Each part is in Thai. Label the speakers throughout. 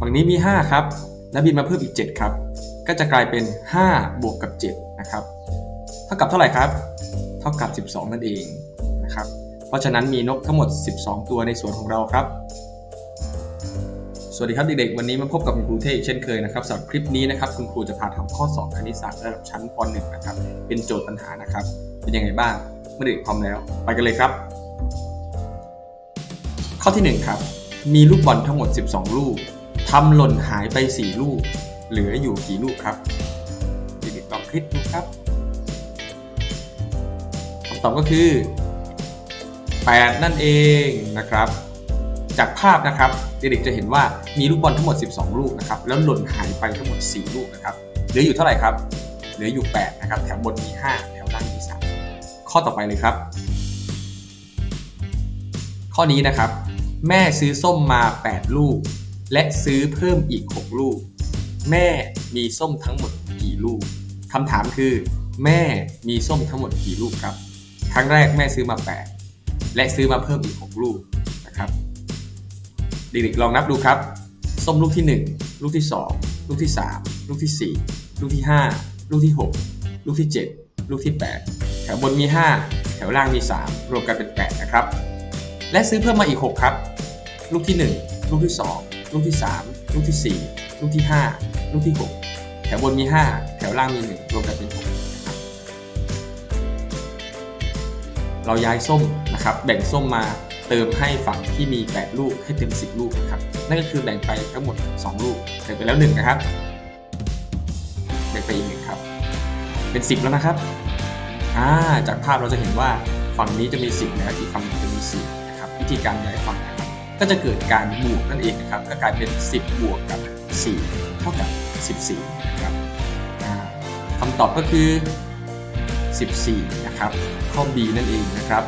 Speaker 1: ฝั่งนี้มี 5 ครับ แล้วบินมาเพิ่มอีก 7 ครับ ก็จะกลายเป็น 5 บวกกับ 7 นะครับ เท่ากับเท่าไหร่ครับ เท่ากับ 12 นั่นเองนะครับ เพราะฉะนั้นมีนกทั้งหมด 12 ตัวในสวนของเราครับ สวัสดีครับเด็กๆ วันนี้มาพบกับคุณครูเทอีกเช่นเคยนะครับสำหรับคลิปนี้นะครับคุณครูจะพาทำข้อสอบคณิตศาสตร์ระดับชั้นป .1 นะครับ เป็นโจทย์ปัญหานะครับ เป็นยังไงบ้าง เมื่อเด็กพร้อมแล้ว ไปกันเลยครับ ข้อที่ 1 ครับ มีลูกบอลทั้งหมด 12 ลูก ทำหล่นหายไป 4 ลูก เหลืออยู่กี่ลูกครับเด็กๆลองคิดดูครับคำตอบก็คือ 8 นั่นเองนะครับ จากภาพนะครับเด็กๆจะเห็นว่ามีลูกบอลทั้งหมด 12 ลูกนะครับ แล้วหล่นหายไปทั้งหมด 4 ลูกนะครับ เหลืออยู่เท่าไหร่ครับ เหลืออยู่ 8 นะครับ แถวบนมี 5 แถวล่างมี 3 ข้อต่อไปเลยครับ ข้อนี้นะครับ แม่ซื้อส้มมา 8 ลูก และซื้อเพิ่มอีก 6 ลูก แม่มีส้มทั้งหมดกี่ลูกคำถามคือ แม่มีส้มทั้งหมดกี่ลูกครับ ครั้งแรกแม่ซื้อมา 8 และซื้อมาเพิ่มอีก 6 ลูกนะครับเด็กๆลองนับดูครับ ส้มลูกที่ 1 ลูกที่ 2 ลูกที่ 3 ลูกที่ 4 ลูกที่ 5 ลูกที่ 6 ลูกที่ 7 ลูกที่ 8 แถวบนมี 5 แถวล่างมี 3 รวมกันเป็น 8 นะครับ และซื้อเพิ่มมาอีก 6 ครับ ลูกที่ 1 ลูกที่ 2 ลูกที่ 3 ลูกที่ 4 ลูกที่ 5 ลูกที่ 6 แถวบนมี 5 แถวล่างมี 1 รวมกันเป็น6นะครับเราย้ายส้มนะครับ แบ่งส้มมาเติมให้ฝั่งที่มี 8 ลูกให้เต็ม 10 ลูกนะครับ นั่นก็คือแบ่งไปทั้งหมด 2 ลูกแบ่งไปแล้ว 1 นะครับ แบ่งไปอีกหนึ่งครับ เป็น 10 แล้วนะครับอ่าจากภาพเราจะเห็นว่าฝั่งนี้จะมี 10 แล้วอีกฝั่งจะมี4นะครับ วิธีการย้ายฝั่ง ก็จะเกิดการบวกนั่นเองนะครับ ก็กลายเป็น 10 บวกกับ 4 เท่ากับ 14 นะครับคำตอบก็คือ 14 นะครับ ข้อ B นั่นเองนะครับ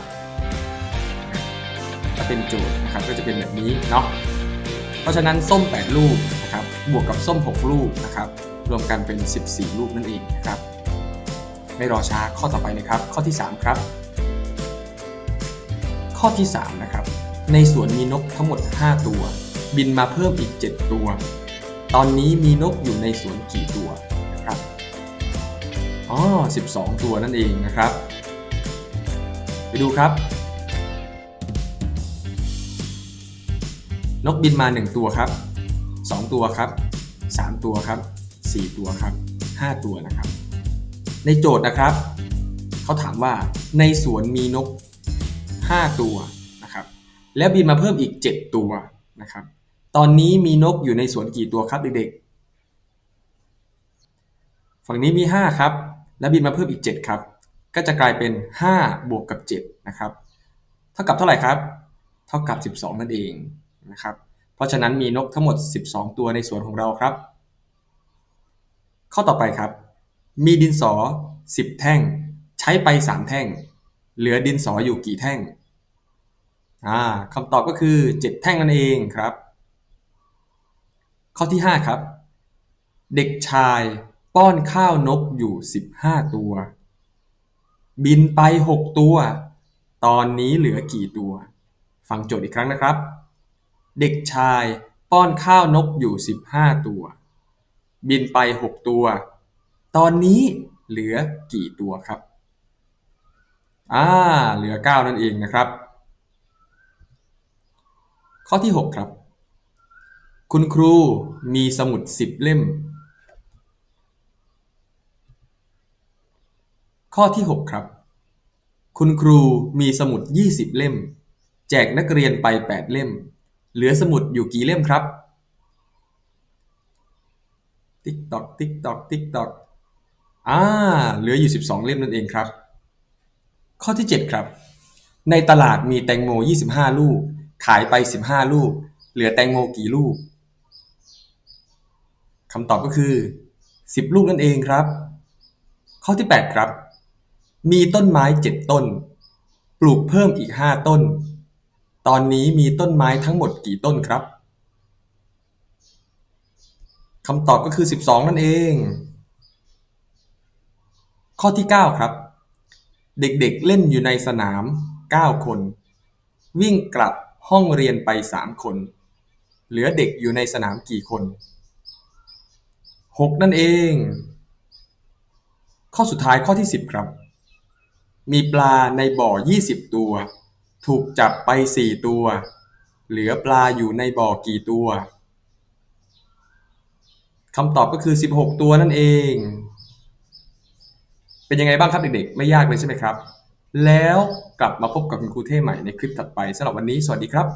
Speaker 1: ถ้าเป็นโจทย์นะครับก็จะเป็นแบบนี้เนาะ เพราะฉะนั้นส้ม 8 ลูกนะครับ บวกกับส้ม 6 ลูกนะครับ รวมกันเป็น 14 ลูกนั่นเองนะครับ ไม่รอช้าข้อต่อไปเลยครับ ข้อที่ 3 ครับ ข้อที่ 3 นะครับ ในสวนมีนกทั้งหมด 5 ตัว บินมาเพิ่มอีก 7 ตัว ตอนนี้มีนกอยู่ในสวนกี่ตัวนะครับอ๋อ12 ตัวนั่นเองนะครับ ไปดูครับ นกบินมา 1 ตัวครับ 2 ตัวครับ 3 ตัวครับ 4 ตัวครับ 5 ตัวนะครับ ในโจทย์นะครับ เขาถามว่าในสวนมีนก 5 ตัว แล้วบินมาเพิ่มอีก 7 ตัวนะครับ ตอนนี้มีนกอยู่ในสวนกี่ตัวครับเด็กๆ ฝั่งนี้มี 5 ครับ แล้วบินมาเพิ่มอีก 7 ครับ ก็จะกลายเป็น 5 บวกกับ 7 นะครับ เท่ากับเท่าไหร่ครับ เท่ากับ 12 นั่นเองนะครับ เพราะฉะนั้นมีนกทั้งหมด 12 ตัวในสวนของเราครับ ข้อต่อไปครับ มีดินสอ 10 แท่ง ใช้ไป 3 แท่ง เหลือดินสออยู่กี่แท่ง อ่าคำตอบก็คือ 7 แท่งนั่นเองครับ ข้อที่ 5 ครับ เด็กชายป้อนข้าวนกอยู่ 15 ตัว บินไป 6 ตัว ตอนนี้เหลือกี่ตัว ฟังโจทย์อีกครั้งนะครับ เด็กชายป้อนข้าวนกอยู่ 15 ตัว บินไป 6 ตัว ตอนนี้เหลือกี่ตัวครับอ่าเหลือ 9 นั่นเองนะครับ ข้อที่ 6 ครับ คุณครูมีสมุด 10 เล่ม ข้อที่ 6 ครับ คุณครูมีสมุด 20 เล่ม แจกนักเรียนไป 8 เล่ม เหลือสมุดอยู่กี่เล่มครับ ติ๊กตอก ติ๊กตอก ติ๊กตอกอ่าเหลืออยู่ 12 เล่มนั่นเองครับ ข้อที่ 7 ครับ ในตลาดมีแตงโม 25 ลูก ขายไป 15 ลูก เหลือแตงโมกี่ลูกคำตอบก็คือ 10 ลูกนั่นเองครับ ข้อที่ 8 ครับ มีต้นไม้ 7 ต้น ปลูกเพิ่มอีก 5 ต้น ตอนนี้มีต้นไม้ทั้งหมดกี่ต้นครับคำตอบก็คือ 12 นั่นเอง ข้อที่ 9 ครับ เด็กๆเล่นอยู่ในสนาม 9 คน วิ่งกลับ ห้องเรียนไป3คนเหลือเด็กอยู่ในสนามกี่คน6นั่นเอง ข้อสุดท้ายข้อที่10ครับ มีปลาในบ่อ20ตัว ถูกจับไป4ตัว เหลือปลาอยู่ในบ่อกี่ตัวคำตอบก็คือ16ตัวนั่นเอง เป็นยังไงบ้างครับเด็กๆ ไม่ยากเลยใช่ไหมครับ แล้วกลับมาพบกับคุณครูเท่ใหม่ในคลิปถัดไปสำหรับวันนี้ สวัสดีครับ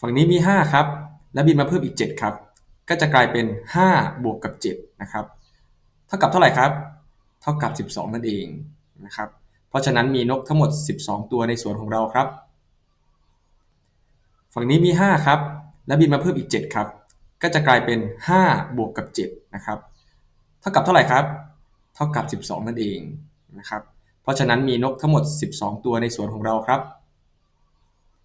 Speaker 1: ฝั่งนี้มี 5 ครับ แล้วบินมาเพิ่มอีก 7 ครับ ก็จะกลายเป็น 5 บวกกับ 7 นะครับ เท่ากับเท่าไหร่ครับ เท่ากับ 12 นั่นเองนะครับ เพราะฉะนั้นมีนกทั้งหมด 12 ตัวในสวนของเราครับ ฝั่งนี้มี 5 ครับ แล้วบินมาเพิ่มอีก 7 ครับ ก็จะกลายเป็น 5 บวกกับ 7 นะครับ ท่ากับเท่าไหร่ครับ เท่ากับ 12 นั่นเองนะครับ เพราะฉะนั้นมีนกทั้งหมด 12 ตัวในสวนของเราครับ